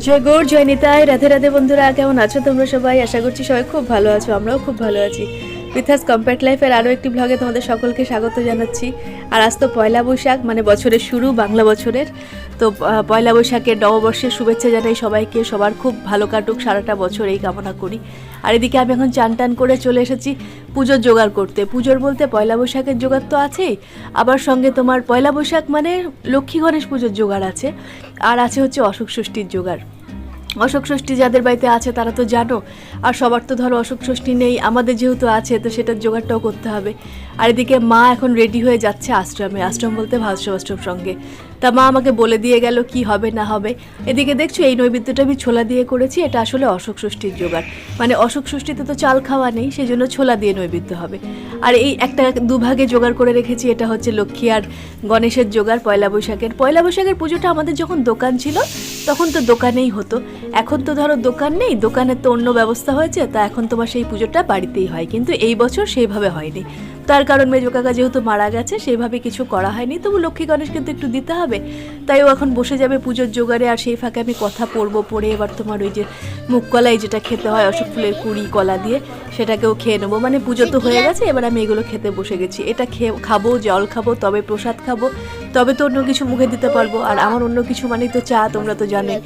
জয় গৌর, জয় নিতাই। রাধে রাধে বন্ধুরা, কেমন আছো তোমরা সবাই? আশা করছি সবাই খুব ভালো আছো, আমরাও খুব ভালো আছি। বিথাস কম্প্যাক্ট লাইফের আরও একটি ব্লগে তোমাদের সকলকে স্বাগত জানাচ্ছি। আর আজ তো পয়লা বৈশাখ মানে বছরের শুরু, বাংলা বছরের। তো পয়লা বৈশাখের নববর্ষের শুভেচ্ছা জানাই সবাইকে। সবার খুব ভালো কাটুক, সারাটা বছর এই কামনা করি। আর এদিকে আমি এখন চান টান করে চলে এসেছি পুজোর জোগাড় করতে। পুজোর বলতে পয়লা বৈশাখের জোগাড় তো আছেই। আবার সঙ্গে তোমার পয়লা বৈশাখ মানে লক্ষ্মী গণেশ পুজোর জোগাড় আছে। আর আছে হচ্ছে অশোক ষষ্ঠীর জোগাড়। অশোক ষষ্ঠী যাদের বাড়িতে আছে তারা তো জানো, আর সবার তো ধরো অশোক ষষ্ঠী নেই, আমাদের যেহেতু আছে, তো সেটার জোগাড়টাও করতে হবে। আর এদিকে মা এখন রেডি হয়ে যাচ্ছে আশ্রমে। আশ্রম বলতে ভাস্য আশ্রম সঙ্গে। তা মা আমাকে বলে দিয়ে গেল কি হবে, না হবে। এদিকে দেখছ, এই নৈবেদ্যটা আমি ছোলা দিয়ে করেছি, এটা আসলে অশোক ষষ্ঠীর জোগাড়। মানে অশোক ষষ্ঠীতে তো চাল খাওয়া নেই সেই জন্য ছোলা দিয়ে নৈবেদ্য হবে। আর এই একটা দুভাগে জোগাড় করে রেখেছি, এটা হচ্ছে লক্ষ্মী আর গণেশের জোগাড়, পয়লা বৈশাখের। পয়লা বৈশাখের পুজোটা আমাদের যখন দোকান ছিল, তখন তো দোকানেই হতো। এখন তো ধরো দোকান নেই দোকানের তো অন্য ব্যবস্থা হয়েছে, তা এখন তোমার সেই পুজোটা বাড়িতেই হয়। কিন্তু এই বছর সেইভাবে হয়নি। তার কারণ মেজো কাকা যেহেতু মারা গেছে সেইভাবে কিছু করা হয়নি। তবু লক্ষ্মী গণেশ কিন্তু একটু দিতে হবে। তাই ও এখন বসে যাবে পুজোর জোগাড়ে, আর সেই ফাঁকে আমি কথা পড়ব পড়ে। এবার তোমার ওই যে মুখ কলাই যেটা খেতে হয়, অশোক ফুলের কুড়ি, কলা দিয়ে, সেটাকেও খেয়ে নেব। মানে পুজো তো হয়ে গেছে, এবার আমি এগুলো খেতে বসে গেছি। এটা খেয়ে খাব, জল খাব, তবে প্রসাদ খাব, তবে তো অন্য কিছু মুখে দিতে পারব। আর আমার অন্য কিছু মানেই তো চা, তোমরা তো জানোই।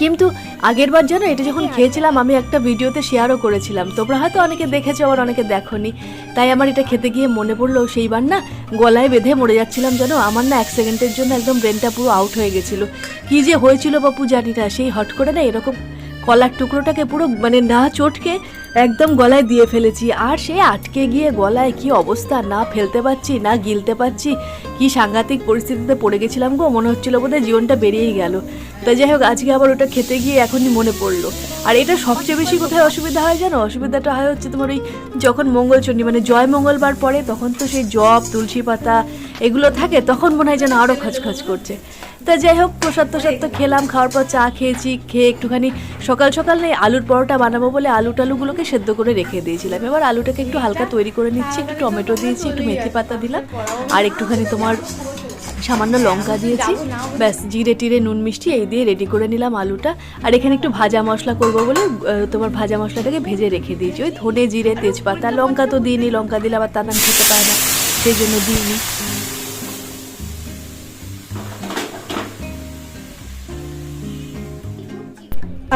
কিন্তু আগেরবার জানো এটা যখন খেয়েছিলাম আমি একটা ভিডিওতে শেয়ারও করেছিলাম। তোমরা হয়তো অনেকে দেখেছ আবার অনেকে দেখোনি। তাই আমার এটা খেতে গিয়ে মনে পড়ল সেইবার না গলায় বেঁধে মরে যাচ্ছিলাম যেন। আমার না এক সেকেন্ডের জন্য একদম ব্রেনটা পুরো আউট হয়ে গেছিল। কী যে হয়েছিল বাপু জানি না সেই হট করে না এরকম কলার টুকরোটাকে পুরো মানে না চটকে একদম গলায় দিয়ে ফেলেছি। আর সে আটকে গিয়ে গলায় কি অবস্থা? না ফেলতে পারছি, না গিলতে পারছি, কি সাংঘাতিক পরিস্থিতিতে পড়ে গেছিলাম গো? মনে হচ্ছিল বোধহয় জীবনটা বেরিয়েই গেল। তো যাই হোক, আজকে আবার ওটা খেতে গিয়ে এখনই মনে পড়ল। আর এটা সবচেয়ে বেশি কোথায় অসুবিধা হয় জানো? অসুবিধাটা হয় হচ্ছে তোমার ওই যখন মঙ্গলচণ্ডী মানে জয় মঙ্গলবার পরে তখন তো সেই জব, তুলসী পাতা এগুলো থাকে, তখন মনে হয় যেন আরও খচখচ করছে। তা যাই হোক, প্রসাদ প্রসাদ তো খেলাম, খাওয়ার পর চা খেয়েছি, খেয়ে একটুখানি সকাল সকাল নেই, আলুর পরোটা বানাবো বলে আলু টালুগুলোকে সেদ্ধ করে রেখে দিয়েছিলাম। এবার আলুটাকে একটু হালকা তৈরি করে নিচ্ছি, একটু টমেটো দিয়েছি, একটু মেথি পাতা দিলাম, আর একটুখানি তোমার সামান্য লঙ্কা দিয়েছি। ব্যাস, জিরে টিরে, নুন মিষ্টি এই দিয়ে রেডি করে নিলাম আলুটা। আর এখানে একটু ভাজা মশলা করব বলে তোমার ভাজা মশলাটাকে ভেজে রেখে দিয়েছি। ওই ধনে, জিরে, তেজপাতা, লঙ্কা তো দিইনি, লঙ্কা দিলে আবার তাতান খেতে পায় না, সেই জন্য দিইনি।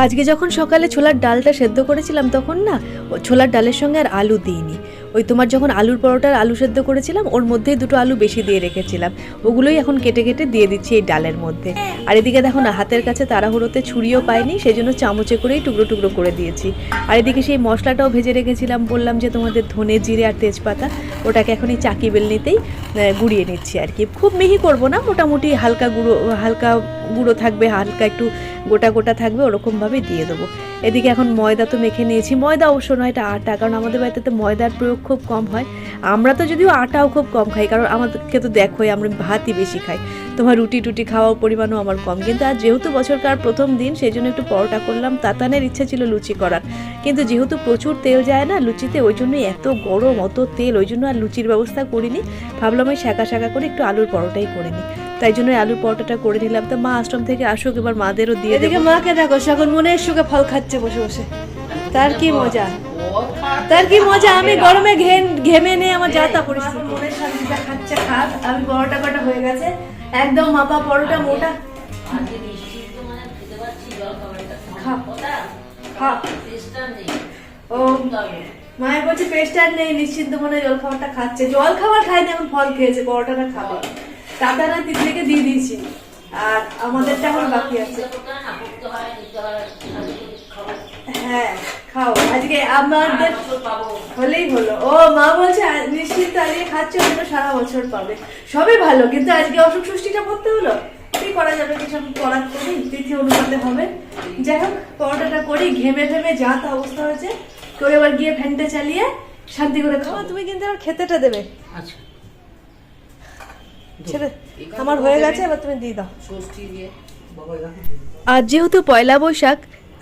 আজকে যখন সকালে ছোলার ডালটা সেদ্ধ করেছিলাম, তখন না ছোলার ডালের সঙ্গে আর আলু দিইনি। ওই তোমার যখন আলুর পরোটার আলু সেদ্ধ করেছিলাম, ওর মধ্যেই দুটো আলু বেশি দিয়ে রেখেছিলাম। ওগুলোই এখন কেটে কেটে দিয়ে দিচ্ছি এই ডালের মধ্যে। আর এদিকে দেখো না, হাতের কাছে তাড়াহুড়োতে ছুরিও পাইনি সেই জন্য চামচে করেই টুকরো টুকরো করে দিয়েছি। আর এদিকে সেই মশলাটাও ভেজে রেখেছিলাম, বললাম যে তোমাদের ধনে জিরে আর তেজপাতা, ওটাকে এখন এই চাকি বেলনিতেই গুঁড়িয়ে নিচ্ছি আর কি। খুব মিহি করব না, মোটামুটি হালকা গুঁড়ো হালকা গুঁড়ো থাকবে, হালকা একটু গোটা গোটা থাকবে, ওরকমভাবে দিয়ে দেবো। এদিকে এখন ময়দা তো মেখে নিয়েছি। ময়দা অবশ্য নয়, এটা আটা, কারণ আমাদের বাড়িতে তো ময়দার প্রয়োগ খুব কম হয়। আমরা তো যদিও আটাও খুব কম খাই কারণ আমাদেরকে তো দেখোই আমরা ভাতই বেশি খাই। তোমার রুটি টুটি খাওয়ার পরিমাণও আমার কম। কিন্তু আর যেহেতু বছরকার প্রথম দিন সেই জন্য একটু পরোটা করলাম। তাতানের ইচ্ছা ছিল লুচি করার। কিন্তু যেহেতু প্রচুর তেল যায় না লুচিতে ওই জন্যই এত গরম অত তেল ওই জন্য আর লুচির ব্যবস্থা করিনি। ভাবলাম ওই শাঁকা শাঁকা করে একটু আলুর পরোটাই করে নিই। তাই জন্য আলুর পরোটাটা করে নিলাম। তো মা আশ্রম থেকে আসুক এবার মাদেরও দিয়ে এদিকে মাকে দেখো এখন মনের সুখে ফল খাচ্ছে বসে বসে। তার কি মজা? তার কি মজা? আমি গরমে ঘেমে নেই আমার যাতা পরিস্থিতি মনের শান্তিটা খাচ্ছে খাক, আমি পরোটা কটা হয়ে গেছে। একদম মাপা পরোটা মোটা। ও, মায়ের বলছে পেস্ট আর নেই, নিশ্চিন্ত মনে জল খাবারটা খাচ্ছে। জল খাবার খায়নি, এখন ফল খেয়েছে, পরোটাটা খাবে। দাদারা তিতলিকে দিয়ে দিয়েছি। আর আমাদেরটা এখন বাকি আছে। হ্যাঁ খাও। আজকে আমাদের হলেই হলো। ও মা বলছে আজ- নিশ্চিন্ত আজকে খাচ্ছে ওটা সারা বছর পাবে। সবই ভালো কিন্তু আজকে অসুখ সৃষ্টিটা করতে হলো? কি করা যাবে কিছু করার তো তিথি অনুপাতে হবে। যাই হোক পরোটাটা করি ঘেমে ঘেমে যা তা অবস্থা হয়েছে করে এবার গিয়ে ফ্যানটা চালিয়ে শান্তি করে খাওয়া তুমি কিন্তু আমার খেতেটা দেবে। আচ্ছা। ছেড়ে আমার হয়ে গেছে এবার তুমি দিয়ে দাও। আজ যেহেতু পয়লা বৈশাখ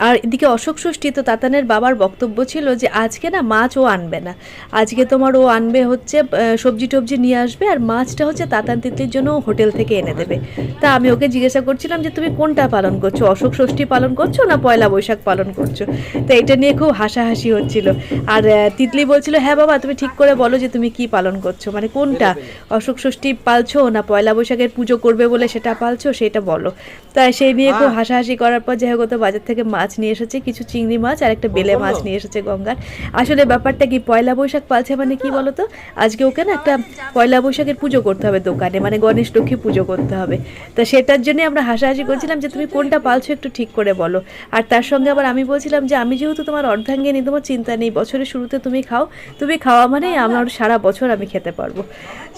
আর এদিকে অশোক ষষ্ঠী তো তাতানের বাবার বক্তব্য ছিল যে আজকে না মাছ ও আনবে না। আজকে তোমার ও আনবে হচ্ছে সবজি টবজি নিয়ে আসবে আর মাছটা হচ্ছে তাতান তিতলির জন্য হোটেল থেকে এনে দেবে। তা আমি ওকে জিজ্ঞাসা করছিলাম যে তুমি কোনটা পালন করছ অশোক ষষ্ঠী পালন করছ না পয়লা বৈশাখ পালন করছ? তো এটা নিয়ে খুব হাসাহাসি হচ্ছিল। আর তিতলি বলছিল হ্যাঁ বাবা তুমি ঠিক করে বলো যে তুমি কি পালন করছ মানে কোনটা? অশোক ষষ্ঠী পালছো না পয়লা বৈশাখের পুজো করবে বলে সেটা পালছো সেটা বলো। তাই সেই নিয়ে খুব হাসাহাসি করার পর যাই হোক তো বাজার থেকে মাছ নিয়ে এসেছে কিছু চিংড়ি মাছ আর একটা বেলে মাছ নিয়ে এসেছে গঙ্গার। আসলে ব্যাপারটা কি পয়লা বৈশাখ পালছে মানে কি বলো তো আজকে ওকে না একটা পয়লা বৈশাখের পুজো করতে হবে দোকানে মানে গণেশ লক্ষ্মী পুজো করতে হবে। তা সেটার জন্য আমরা হাসাহাসি করছিলাম যে তুমি কোনটা পালছো একটু ঠিক করে বলো। আর তার সঙ্গে আবার আমি বলছিলাম যে আমি যেহেতু তোমার অর্ধাঙ্গে অর্ধাঙ্গিনী তোমার চিন্তা নেই বছরের শুরুতে তুমি খাও। তুমি খাওয়া মানে আমার সারা বছর আমি খেতে পারব।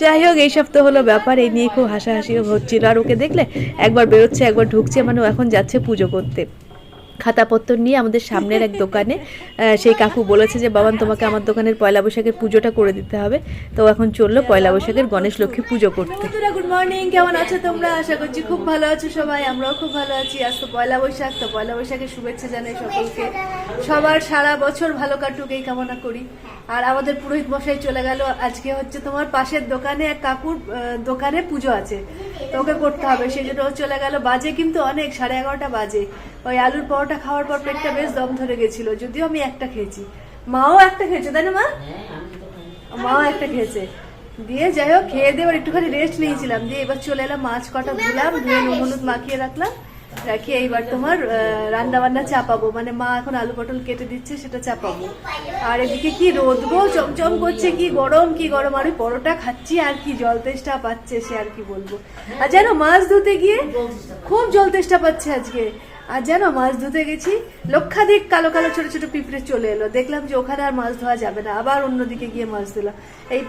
যাই হোক এই তো হলো ব্যাপার এই নিয়ে খুব হাসাহাসি হচ্ছিল। আর ওকে দেখলে একবার বেরোচ্ছে একবার ঢুকছে মানে ও এখন যাচ্ছে পুজো করতে। খাতাপত্র নিয়ে আমাদের সামনের এক দোকানে সেই কাকু বলেছে যে, বাবান, তোমাকে আমার দোকানের পয়লা বৈশাখের পুজোটা করে দিতে হবে। তো এখন চলল পয়লা বৈশাখের গণেশ লক্ষ্মী পুজো করতে। গুড মর্নিং, কেমন আছো তোমরা? আশা করছি খুব ভালো আছো সবাই, আমরাও খুব ভালো আছি। আজ তো পয়লা বৈশাখ, তো পয়লা বৈশাখের শুভেচ্ছা জানাই সকলকে। সবার সারা বছর ভালো কাটুক এই কামনা করি। আর আমাদের পুরোহিত মশাই চলে গেল। আজকে হচ্ছে তোমার পাশের দোকানে এক কাকুর দোকানে পুজো আছে। তো ওকে করতে হবে, সেই জন্য চলে গেল। বাজে কিন্তু অনেক, সাড়ে এগারোটা বাজে। ওই আলুর পরোটা খাওয়ার পর পেটটা বেশ দম ধরে গেছিল, যদিও আমি একটা খেয়েছি। মাও একটা খেয়েছে, তাই না মা? মাও একটা খেয়েছে। দিয়ে যাই হোক, খেয়ে দিয়ে এবার একটুখানি রেস্ট নিয়েছিলাম। দিয়ে এবার চলে এলাম, মাছ কটা ধুলাম, ধুয়ে নুন হলুদ মাখিয়ে রাখলাম। রাখিয়ে এইবার তোমার রান্না বান্না চাপাবো। মানে মা এখন আলু পটল কেটে দিচ্ছে, সেটা চাপাবো। আর এদিকে কি রোদ গো? চমচম করছে, কি গরম কি গরম? আর পরোটা খাচ্ছি, আর কি জল তেষ্টা পাচ্ছে সে আর কি বলব। আর জানো, মাছ ধুতে গিয়ে খুব জল তেষ্টা পাচ্ছে আজকে। আর জানো মাছ ধুতে গেছি লক্ষাধিক কালো কালো ছোট ছোট পিঁপড়ে চলে এলো। দেখলাম যে ওখানে আর মাছ ধোয়া যাবে না আবার অন্যদিকে গিয়ে মাছ দিলাম এই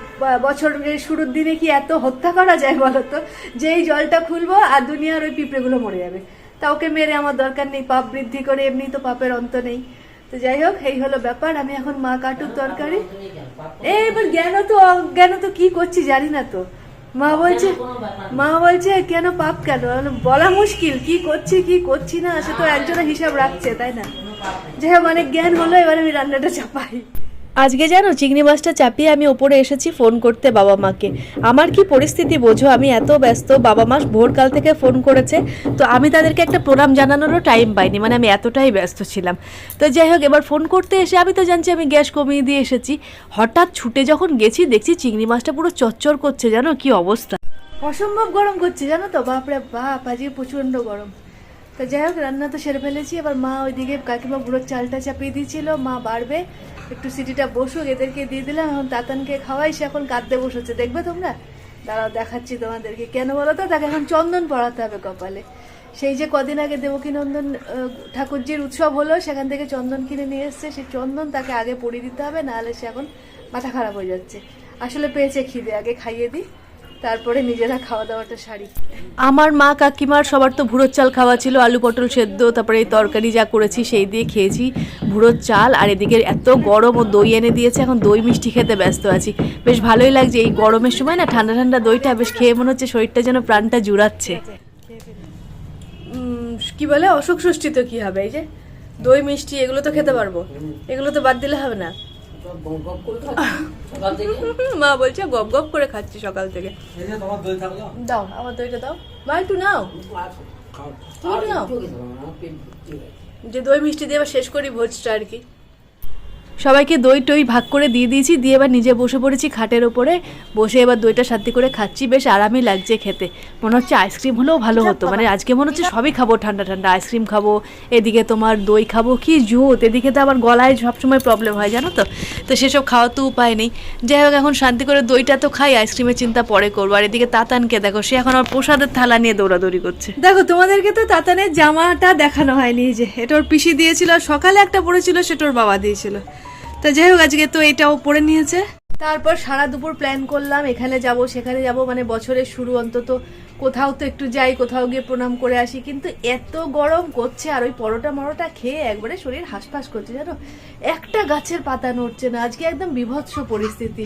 বছরের শুরুর দিনে কি এত হত্যা করা যায় বলতো যে এই জলটা খুলবো আর দুনিয়ার ওই পিঁপড়েগুলো মরে যাবে। তা ওকে মেরে আমার দরকার নেই পাপ বৃদ্ধি করে এমনি তো পাপের অন্ত নেই। তো যাই হোক এই হলো ব্যাপার আমি এখন মা কাটুর তরকারি। এই এবার জ্ঞান তো অজ্ঞান তো কি করছি জানি না তো। মা বলছে মা বলছে, কেন পাপ কেন? বলা মুশকিল, কি করছি কি করছি না, সে তো একজনের হিসাব রাখছে, তাই না? যে অনেক জ্ঞান হলো, এবার আমি রান্নাটা চাপাই। আজকে জানো, চিংড়ি মাছটা চাপিয়ে আমি ওপরে এসেছি ফোন করতে বাবা মাকে। আমার কি পরিস্থিতি বোঝো, আমি এত ব্যস্ত, বাবা মা ভোরকাল থেকে ফোন করেছে, তো আমি তাদেরকে একটা প্রণাম জানানোরও টাইম পাইনি মানে আমি এতটাই ব্যস্ত ছিলাম। তো যাই হোক, এবার ফোন করতে এসে আমি তো জানছি আমি গ্যাস কমিয়ে দিয়ে এসেছি। হঠাৎ ছুটে যখন গেছি, দেখছি চিংড়ি মাছটা পুরো চচ্চর করছে, জানো কি অবস্থা। অসম্ভব গরম করছে, জানো তো? বাপরে বাপ, আজকে প্রচণ্ড গরম। তো যাই হোক, রান্না তো সেরে ফেলেছি। এবার মা ওইদিকে কাকিমা বুড়োর চালটা চাপিয়ে দিয়েছিল। মা বাড়বে, একটু সিটিটা বসুক, এদেরকে দিয়ে দিলাম। এখন তাতানকে খাওয়াই, সে এখন কাঁদতে বসেছে। দেখবে তোমরা? দাঁড়াও, দেখাচ্ছি তোমাদেরকে। কেন বলো তো? তাকে এখন চন্দন পড়াতে হবে কপালে। সেই যে কদিন আগে দেবকীনন্দন ঠাকুরজির উৎসব হলো, সেখান থেকে চন্দন কিনে নিয়ে এসছে। সেই চন্দন তাকে আগে পরিয়ে দিতে হবে, নাহলে সে এখন মাথা খারাপ হয়ে যাচ্ছে। আসলে পেয়েছে খিদে, আগে খাইয়ে দিই। তারপরে নিজেরা খাওয়া দাওয়াটা সারি। আমার মা কাকিমার সবার তো ভুড়োর চাল খাওয়া ছিল আলু পটল সেদ্ধ তারপরে এই তরকারি যা করেছি সেই দিয়ে খেয়েছি। ভুড়োর চাল আর এদিকে এত গরম ও দই এনে দিয়েছে এখন দই মিষ্টি খেতে ব্যস্ত আছি। বেশ ভালোই লাগছে এই গরমের সময় না ঠান্ডা ঠান্ডা দইটা বেশ খেয়ে মনে হচ্ছে শরীরটা যেন প্রাণটা জুড়াচ্ছে। কি বলে? অসুখ ষষ্ঠী তো কী হবে? এই যে দই মিষ্টি এগুলো তো খেতে পারব। এগুলো তো বাদ দিলে হবে না। মা বলছে গপ গপ করে খাচ্ছি সকাল থেকে। এই যে তোমার দই থাকল? দাও আমার দইটা দাও। মা একটু নাও। তুমি নাও। যে দই মিষ্টি দিয়ে এবার শেষ করি ভোজটা আর কি। সবাইকে দই টই ভাগ করে দিয়ে দিয়েছি, দিয়ে এবার নিজে বসে পড়েছি খাটের ওপরে। বসে এবার দইটা সাথে করে খাচ্ছি, বেশ আরামই লাগছে খেতে। মনে হচ্ছে আইসক্রিম হলেও ভালো হতো। মানে আজকে মনে হচ্ছে সবই খাব, ঠান্ডা ঠান্ডা আইসক্রিম খাব, এদিকে তোমার দই খাব, কি জুত, এদিকে তো আবার গলায় সবসময় প্রবলেম হয়, জানো তো? তো সেসব খাওয়া তো উপায় নেই। যাই হোক, এখন শান্তি করে দইটা তো খাই, আইসক্রিমের চিন্তা পরে করব। আর এদিকে তাতানকে দেখো, সে এখন আমার প্রসাদের থালা নিয়ে দৌড়াদৌড়ি করছে। দেখো, তোমাদেরকে তো তাতানের জামাটা দেখানো হয়নি যে। এটা ওর পিসি দিয়েছিল সকালে একটা পড়েছিল, সেটা ওর বাবা দিয়েছিল। তা যাই হোক, আজকে তো এটাও পরে নিয়েছে। তারপর সারা দুপুর প্ল্যান করলাম, এখানে যাব, সেখানে যাব মানে বছরের শুরু অন্তত। কোথাও তো একটু যাই, কোথাও গিয়ে প্রণাম করে আসি, কিন্তু এত গরম করছে, আর ওই পরোটা মরোটা খেয়ে একবারে শরীর হাঁসফাঁস করছে, জানো? একটা গাছের পাতা নড়ছে না, আজকে একদম বিভৎস পরিস্থিতি।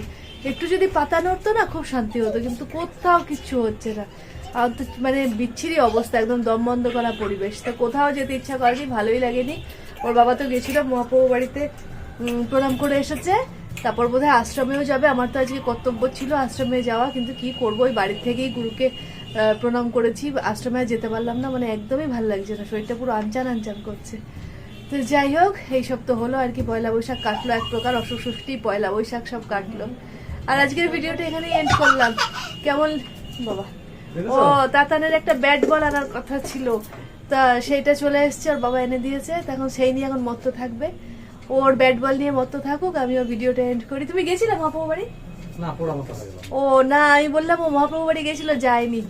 একটু যদি পাতা নড়তো না, খুব শান্তি হতো, কিন্তু কোথাও কিচ্ছু হচ্ছে না। আর তো মানে বিচ্ছিরি অবস্থা, একদম দম বন্ধ করা পরিবেশ। তো কোথাও যেতে ইচ্ছা করেনি, ভালোই লাগেনি। ওর বাবা তো গেছিল মহাপ্রভু বাড়িতে। প্রণাম করে এসেছে। তারপর বোধহয় আশ্রমেও যাবে। আমার তো আজকে কর্তব্য ছিল আশ্রমে যাওয়া কিন্তু কি করব? ওই বাড়ির থেকেই গুরুকে প্রণাম করেছি। আশ্রমে যেতে পারলাম না মানে একদমই ভালো লাগছে না। শরীরটা পুরো আনচান আনচান করছে। তো যাই হোক এইসব তো হলো। আর কি পয়লা বৈশাখ কাটলো এক প্রকার অসুখ ষষ্ঠী পয়লা বৈশাখ সব কাটলো। আর আজকের ভিডিওটা এখানেই এন্ড করলাম। কেমন? বাবা। ও তাতানের একটা ব্যাট বল আনার কথা ছিল। তা সেইটা চলে এসছে আর বাবা এনে দিয়েছে। তখন সেই নিয়ে এখন মত্ত থাকবে। ওর ব্যাট বল নিয়ে মত্ত থাকুক আমি ওর ভিডিওটা এন্ড করি। তুমি গেছিলে মহাপ্রভু বাড়ি? মতো ও না আমি বললাম ও মহাপ্রভু বাড়ি গেছিল যায়নি।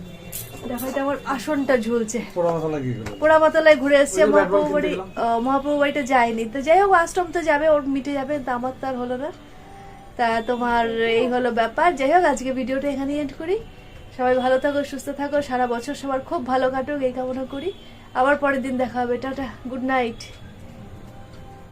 দেখো এটা আমার আসনটা ঝুলছে। মতো পোড়ামাতলায় ঘুরে এসছে মহাপ্রভু বাড়ি মহাপ্রভু বাড়িটা যায়নি। তো যাই হোক আশ্রম তো যাবে ওর মিটে যাবে তা আমার তো আর হলো না। তা তোমার এই হলো ব্যাপার। যাই হোক আজকে ভিডিওটা এখানেই এন্ড করি। সবাই ভালো থাকো সুস্থ থাকো সারা বছর সবার খুব ভালো কাটুক এই কামনা করি। আবার পরের দিন দেখা হবে। Tata good night